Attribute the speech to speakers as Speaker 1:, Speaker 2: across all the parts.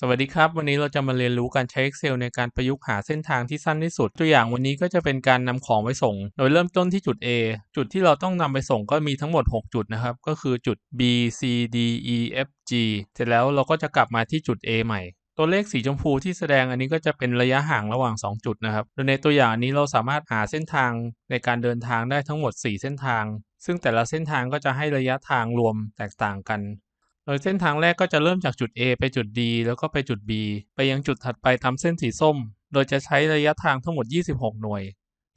Speaker 1: สวัสดีครับ วันนี้เราจะมาเรียนรู้การใช้ Excel ในการประยุกต์หาเส้นทางที่สั้นที่สุด ตัวอย่างวันนี้ก็จะเป็นการนำของไปส่ง โดยเริ่มต้นที่จุด A จุดที่เราต้องนำไปส่งก็มีทั้งหมด 6 จุดนะครับ ก็คือจุด B C D E F G เสร็จแล้วเราก็จะกลับมาที่จุด A ใหม่ ตัวเลขสีชมพูที่แสดงอันนี้ก็จะเป็นระยะห่างระหว่าง 2 จุดนะครับโดยในตัวอย่างนี้เราสามารถหาเส้นทางในการเดินทางได้ทั้งหมด 4 เส้นทาง ซึ่งแต่ละเส้นทางก็จะให้ระยะทางรวมแตกต่างกัน โดยเส้นทางแรกก็จะเริ่มจากจุด A ไปจุด D แล้วก็ไปจุด B ไปยังจุดถัดไปตามเส้นสีส้ม โดยจะใช้ระยะทางทั้งหมด 26 หน่วย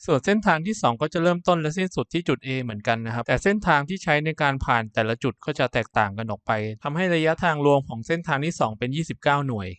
Speaker 1: ส่วนเส้นทางที่ 2 ก็จะเริ่มต้นและสิ้นสุดที่จุด A เหมือนกันนะครับ แต่เส้นทางที่ใช้ในการผ่านแต่ละจุดก็จะแตกต่างกันออกไปทำให้ระยะทางรวมของเส้นทางที่ 2 เป็น 29 หน่วย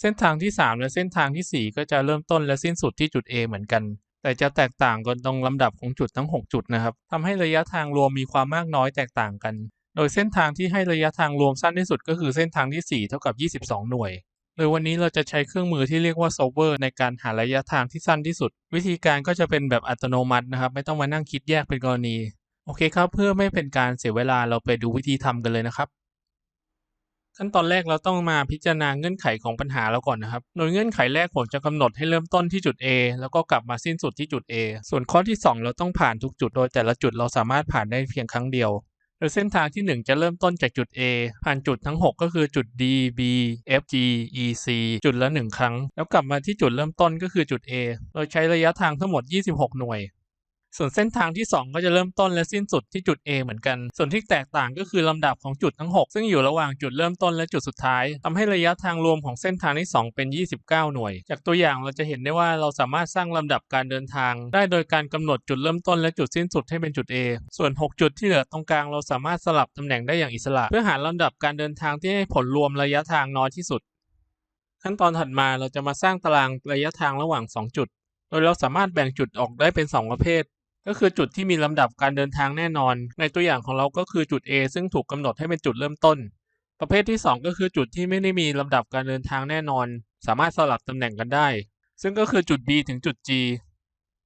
Speaker 1: เส้นทางที่ 3 และเส้นทางทีสี่ 4 ก็จะเริ่มต้นและสิ้นสุดที่จุด A เหมือนกัน แต่จะแตกต่างกันตรงลำดับของจุดทั้ง 6 จุดนะครับทำให้ระยะทางรวมมีความมากน้อยแตกต่างกัน โดยเส้นทางที่ให้ระยะทางรวมสั้นที่สุดก็คือเส้นทางที่ 4 เท่ากับ 22 หน่วย โดยวันนี้เราจะใช้เครื่องมือที่เรียกว่า solver ในการหาระยะทางที่สั้นที่สุด วิธีการก็จะเป็นแบบอัตโนมัตินะครับ ไม่ต้องมานั่งคิดแยกเป็นกรณี โอเคครับ เพื่อไม่เป็นการเสียเวลาเราไปดูวิธีทำกันเลยนะครับ ขั้นตอนแรกเราต้องมาพิจารณาเงื่อนไขของปัญหาเราก่อนนะครับ โดยเงื่อนไขแรกผมจะกำหนดให้เริ่มต้นที่จุด A แล้วก็กลับมาสิ้นสุดที่จุด A ส่วนข้อที่ 2 เราต้องผ่านทุกจุด โดยแต่ละจุดเราสามารถผ่านได้เพียงครั้งเดียว ดยเส้นทางที่ 1 จะเริ่มต้นจากจุด A ผ่านจุดทั้ง 6 ก็คือจุด D B F G E C จุดละ 1 ครั้ง แล้วกลับมาที่จุดเริ่มต้นก็คือจุด A โดยใช้ระยะทางทั้งหมด 26 หน่วย ส่วนเส้นทางที่ 2 ก็จะเริ่มต้นและสิ้นสุดที่จุด A เหมือนกัน ส่วนที่แตกต่างก็คือลำดับของจุดทั้ง 6 ซึ่งอยู่ระหว่างจุดเริ่มต้นและจุดสุดท้ายทำให้ระยะทางรวมของเส้นทางที่ 2 เป็น 29 หน่วย จากตัวอย่างเราจะเห็นได้ว่าเราสามารถสร้างลำดับการเดินทาง ได้โดยการกำหนดจุดเริ่มต้นและจุดสิ้นสุดให้เป็นจุด A ส่วน 6 จุดที่เหลือตรงกลางเราสามารถสลับตำแหน่งได้อย่างอิสระ เพื่อหาลำดับการเดินทางที่ให้ผลรวมระยะทางน้อยที่สุด ขั้นตอนถัดมาเราจะมาสร้างตารางระยะทางระหว่าง 2 จุด โดยเราสามารถแบ่งจุดออกได้เป็น 2 ประเภท ก็คือจุดที่มีลำดับการเดินทางแน่นอน ในตัวอย่างของเราก็คือจุด A ซึ่งถูกกำหนดให้เป็นจุดเริ่มต้น ประเภทที่ 2 ก็คือจุดที่ไม่ได้มีลำดับการเดินทางแน่นอน สามารถสลับตำแหน่งกันได้ ซึ่งก็คือจุด B ถึงจุด G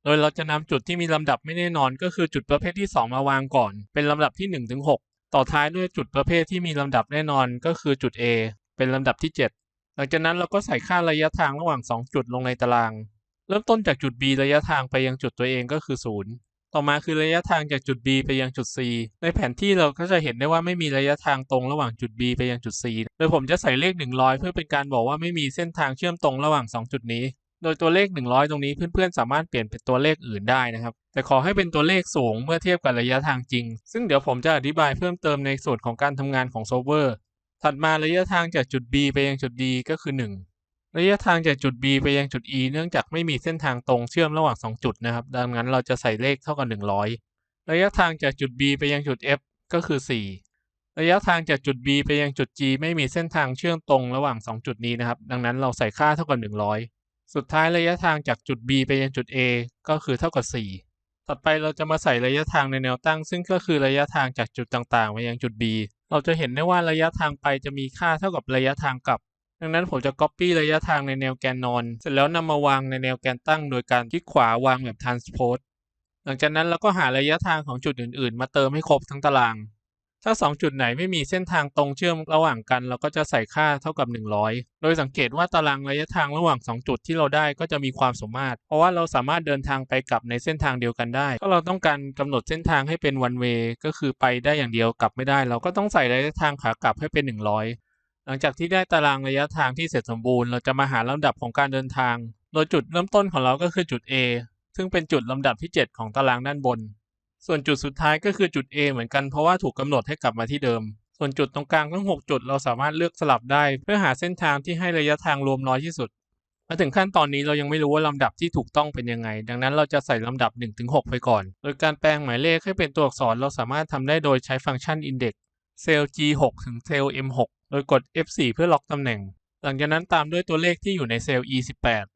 Speaker 1: โดยเราจะนำจุดที่มีลำดับไม่แน่นอน ก็คือจุดประเภทที่ 2 มาวางก่อน เป็นลำดับที่1ถึง6ต่อท้ายด้วยจุดประเภทที่มีลำดับแน่นอนก็คือจุด A เป็นลำดับที่ 7 หลังจากนั้นเราก็ใส่ค่าระยะทางระหว่าง 2 จุดลงในตาราง เริ่มต้นจากจุด B ระยะทางไปยังจุดตัวเองก็คือ 0 ต่อมาคือระยะทางจากจุด B ไปยังจุด C ในแผนที่เราก็จะเห็นได้ว่าไม่มีระยะทางตรงระหว่างจุด B ไปยังจุด C โดยผมจะใส่เลข 100 เพื่อเป็นการบอกว่าไม่มีเส้นทางเชื่อมตรงระหว่าง 2 จุดนี้ โดยตัวเลข 100 ตรงนี้เพื่อนๆ สามารถเปลี่ยนเป็นตัวเลขอื่นได้นะครับ แต่ขอให้เป็นตัวเลขสูงเมื่อเทียบกับระยะทางจริง ซึ่งเดี๋ยวผมจะอธิบายเพิ่มเติมในส่วนของการทำงานของโซเวอร์ ถัดมาระยะทางจากจุด B ไปยังจุด D ก็คือ 1 ระยะทางจากจุด B ไปยังจุด E เนื่องจากไม่มีเส้นทางตรงเชื่อมระหว่าง 2 จุดนะครับ ดังนั้นเราจะใส่เลขเท่ากับ 100 ระยะทางจากจุด B ไปยังจุด F ก็คือ 4 ระยะทางจากจุด B ไปยังจุด G ไม่มีเส้นทางเชื่อมตรงระหว่าง 2 จุดนี้นะครับ ดังนั้นเราใส่ค่าเท่ากับ 100 สุดท้ายระยะทางจากจุด B ไปยังจุด A ก็คือเท่ากับ 4 ต่อไปเราจะมาใส่ระยะทางในแนวตั้ง ซึ่งก็คือระยะทางจากจุดต่างๆ ไปยังจุด B เราจะเห็นได้ว่าระยะทางไปจะมีค่าเท่ากับระยะทางกลับ ดังนั้นผมจะ copy ระยะทางในแนวแกนนอน เสร็จแล้วนำมาวางในแนวแกนตั้ง โดยการคลิกขวาวางแบบ transpose หลังจากนั้นเราก็หาระยะทางของจุดอื่นๆ มาเติมให้ครบทั้งตาราง ถ้า 2 จุดไหนไม่มีเส้นทางตรงเชื่อมระหว่างกัน เราก็จะใส่ค่าเท่ากับ 100 โดยสังเกตว่าตารางระยะทางระหว่าง 2 จุดที่เราได้ก็จะมีความสมมาตร เพราะว่าเราสามารถเดินทางไปกลับในเส้นทางเดียวกันได้ ถ้าเราต้องการกำหนดเส้นทางให้เป็น one way ก็คือไปได้อย่างเดียวกลับไม่ได้ เราก็ต้องใส่ระยะทางขากลับให้เป็น 100 หลังจากที่ได้ตารางระยะทางที่เสร็จสมบูรณ์ เราจะมาหาลำดับของการเดินทาง โดยจุดเริ่มต้นของเราก็คือจุด A ซึ่งเป็นจุดลำดับที่ 7 ของตารางด้านบน ส่วนจุดสุดท้ายก็คือจุด A เหมือนกันเพราะว่าถูกกำหนดให้กลับมาที่เดิม ส่วนจุดตรงกลางทั้ง 6 จุดเราสามารถเลือกสลับได้ เพื่อหาเส้นทางที่ให้ระยะทางรวมน้อยที่สุด มาถึงขั้นตอนนี้เรายังไม่รู้ว่าลำดับที่ถูกต้องเป็นยังไง ดังนั้นเราจะใส่ลำดับ 1-6 ไปก่อน โดยการแปลงหมายเลขให้เป็นตัวอักษรเราสามารถทำได้โดยใช้ฟังก์ชัน index เซลล์ G6 ถึงเซลล์ M6 โดยกด F4 เพื่อล็อกตำแหน่ง หลังจากนั้นตามด้วยตัวเลขที่อยู่ในเซลล์ E18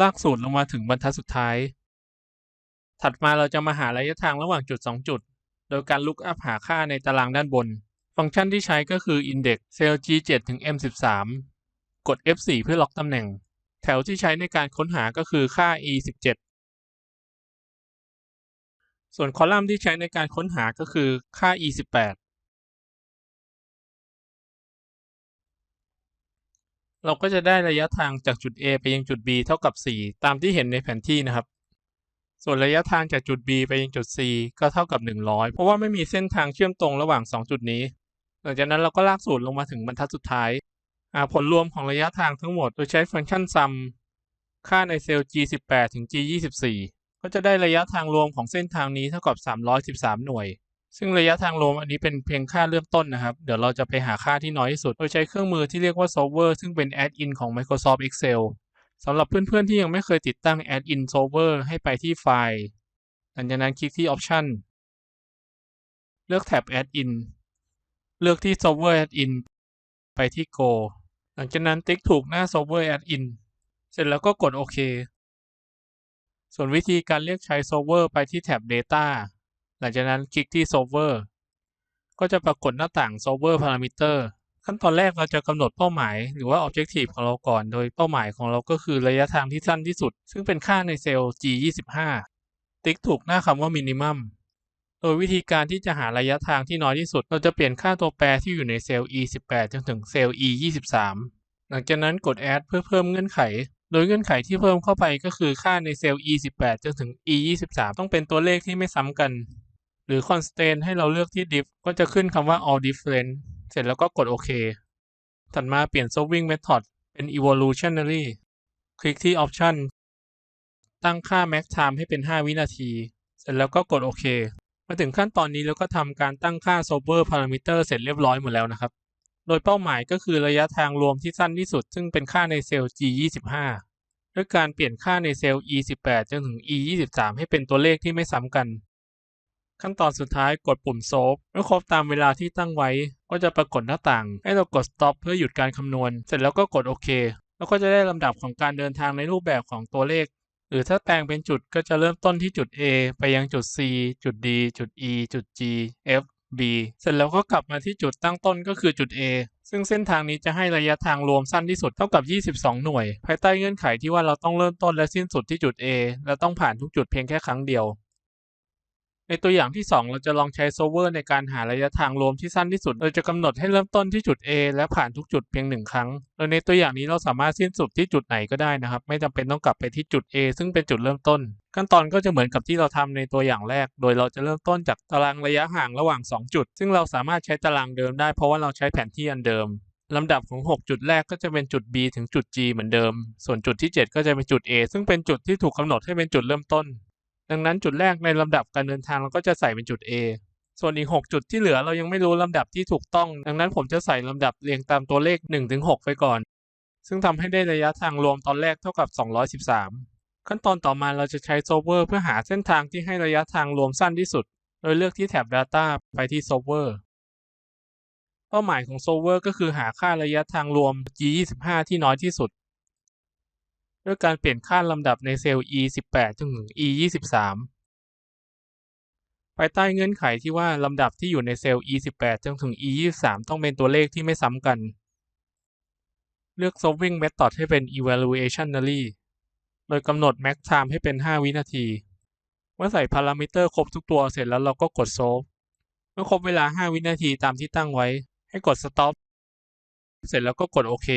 Speaker 1: ลากสูตรลงมาถึงบรรทัดสุดท้าย ถัดมาเราจะมาหาระยะทางระหว่างจุด 2 จุด โดยการลุกอัพหาค่าในตารางด้านบน ฟังก์ชันที่ใช้ก็คือ index เซลล์ G7 ถึง M13 กด F4 เพื่อล็อกตำแหน่ง แถวที่ใช้ในการค้นหาก็คือค่า E17 ส่วนคอลัมน์ที่ใช้ในการค้นหาก็คือค่า e 1 8เราก็จะได้ระยะทางจากจุด A ไปยังจุด B เท่ากับ 4 ตามที่เห็นในแผนที่นะครับ ส่วนระยะทางจากจุด B ไปยังจุด C ก็เท่ากับ 100 เพราะว่าไม่มีเส้นทางเชื่อมตรงระหว่าง 2 จุดนี้ หลังจากนั้นเราก็ลากสูตรลงมาถึงบรรทัดสุดท้าย ผลรวมของระยะทางทั้งหมดโดยใช้ฟังก์ชันซัมค่าในเซลล์ G18 ถึง G24 ก็จะได้ระยะทางรวมของเส้นทางนี้เท่ากับ 313 หน่วย ซึ่งระยะทางรวมอันนี้เป็นเพียงค่าเริ่มต้นนะครับ เดี๋ยวเราจะไปหาค่าที่น้อยที่สุด โดยใช้เครื่องมือที่เรียกว่า solver ซึ่งเป็น add-in ของ Microsoft Excel สำหรับเพื่อนๆ ที่ยังไม่เคยติดตั้ง add-in solver ให้ไปที่ไฟล์หลังจากนั้นคลิกที่ option เลือกแท็บ add-in เลือกที่ solver add-in ไปที่ go หลังจากนั้นติ๊กถูกหน้า solver add-in เสร็จแล้วก็กดโอเค ส่วนวิธีการเรียกใช้ solver ไปที่แท็บ data หลังจากนั้นคลิกที่ solver ก็จะปรากฏหน้าต่าง solver parameter ขั้นตอนแรกเราจะกำหนดเป้าหมายหรือว่า objective ของเราก่อน โดยเป้าหมายของเราก็คือระยะทางที่สั้นที่สุด ซึ่งเป็นค่าในเซลล์ G25 ติ๊กถูกหน้าคำว่า minimum โดยวิธีการที่จะหาระยะทางที่น้อยที่สุด เราจะเปลี่ยนค่าตัวแปรที่อยู่ในเซลล์ E18 จนถึงเซลล์ E23 หลังจากนั้นกด add เพื่อเพิ่มเงื่อนไข โดยเงื่อนไขที่เพิ่มเข้าไปก็คือค่าในเซลล์ E18 จนถึง E23 ต้องเป็นตัวเลขที่ไม่ซ้ำกัน หรือ constraint ให้เราเลือกที่ diff ก็จะขึ้นคำว่า all different เสร็จแล้วก็กดโอเค ถัดมาเปลี่ยน solving method เป็น evolutionary คลิกที่ option ตั้งค่า max time ให้เป็น 5 วินาที เสร็จแล้วก็กดโอเค มาถึงขั้นตอนนี้แล้วก็ทำการตั้งค่า solver parameter เสร็จเรียบร้อยหมดแล้วนะครับ โดยเป้าหมายก็คือระยะทางรวมที่สั้นที่สุด ซึ่งเป็นค่าในเซลล์ G25 ด้วยการเปลี่ยนค่าในเซลล์ E18 จนถึง E23 ให้เป็นตัวเลขที่ไม่ซ้ำกัน ขั้นตอนสุดท้ายกดปุ่ม solve เมื่อครบตามเวลาที่ตั้งไว้ ก็จะปรากฏหน้าต่าง ให้เรากด stop เพื่อหยุดการคำนวณ เสร็จแล้วก็กดโอเค แล้วก็จะได้ลำดับของการเดินทางในรูปแบบของตัวเลข หรือถ้าแปลงเป็นจุดก็จะเริ่มต้นที่จุด A ไปยังจุด C จุด D จุด E จุด G F B เสร็จแล้วก็กลับมาที่จุดตั้งต้นก็คือจุด A ซึ่งเส้นทางนี้จะให้ระยะทางรวมสั้นที่สุดเท่ากับ 22 หน่วย ภายใต้เงื่อนไขที่ว่าเราต้องเริ่มต้นและสิ้นสุดที่จุด A และต้องผ่านทุกจุดเพียงแค่ครั้งเดียว ในตัวอย่างที่ 2 เราจะลองใช้โซเวอร์ในการหาระยะทางรวมที่สั้นที่สุด โดยจะกำหนดให้เริ่มต้นที่จุด A และผ่านทุกจุดเพียงหนึ่งครั้ง โดยในตัวอย่างนี้เราสามารถสิ้นสุดที่จุดไหนก็ได้นะครับ ไม่จำเป็นต้องกลับไปที่จุด A ซึ่งเป็นจุดเริ่มต้น ขั้นตอนก็จะเหมือนกับที่เราทำในตัวอย่างแรก โดยเราจะเริ่มต้นจากตารางระยะห่างระหว่าง 2 จุด ซึ่งเราสามารถใช้ตารางเดิมได้เพราะว่าเราใช้แผนที่อันเดิมลำดับของ 6 จุดแรกก็จะเป็นจุด B ถึงจุด G เหมือนเดิม ส่วนจุดที่ 7 ก็จะเป็นจุด A ซึ่งเป็นจุดที่ถูกกำหนดให้เป็นจุดเริ่มต้น ดังนั้นจุดแรกในลำดับการเดินทางเราก็จะใส่เป็นจุด A ส่วนอีก 6 จุดที่เหลือเรายังไม่รู้ลำดับที่ถูกต้อง ดังนั้นผมจะใส่ลำดับเรียงตามตัวเลข 1-6 ไปก่อน ซึ่งทำให้ได้ระยะทางรวมตอนแรกเท่ากับ 213 ขั้นตอนต่อมาเราจะใช้โซเวอร์เพื่อหาเส้นทางที่ให้ระยะทางรวมสั้นที่สุด โดยเลือกที่แท็บ Data ไปที่โซเวอร์เป้าหมายของโซเวอร์ก็คือหาค่าระยะทางรวม G25 ที่น้อยที่สุด ด้วยการเปลี่ยนค่าลำดับในเซลล์ E18 จนถึง E23 ภายใต้เงื่อนไขที่ว่าลำดับที่อยู่ในเซลล์ E18 จนถึง E23 ต้องเป็นตัวเลขที่ไม่ซ้ำกัน เลือก solving method ให้เป็น evaluationary ดยกำหนด max time ให้เป็น 5 วินาที เมื่อใส่พารามิเตอร์ครบทุกตัวเสร็จแล้วเราก็กด solve เมื่อครบเวลา 5 วินาทีตามที่ตั้งไว้ ให้กด stop เสร็จแล้วก็กดโอเค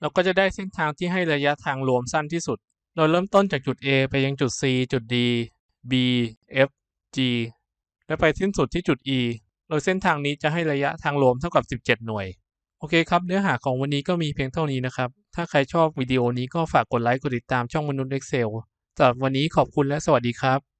Speaker 1: เราก็จะได้เส้นทางที่ให้ระยะทางรวมสั้นที่สุดโดยเริ่มต้นจากจุด A ไปยังจุด C จุด D B F G และไปสิ้นสุดที่จุด E โดยเส้นทางนี้จะให้ระยะทางรวมเท่ากับ 17 หน่วย โอเคครับ เนื้อหาของวันนี้ก็มีเพียงเท่านี้นะครับ ถ้าใครชอบวิดีโอนี้ก็ฝากกดไลค์กดติดตามช่องมนุษย์ Excel สำหรับวันนี้ขอบคุณและสวัสดีครับ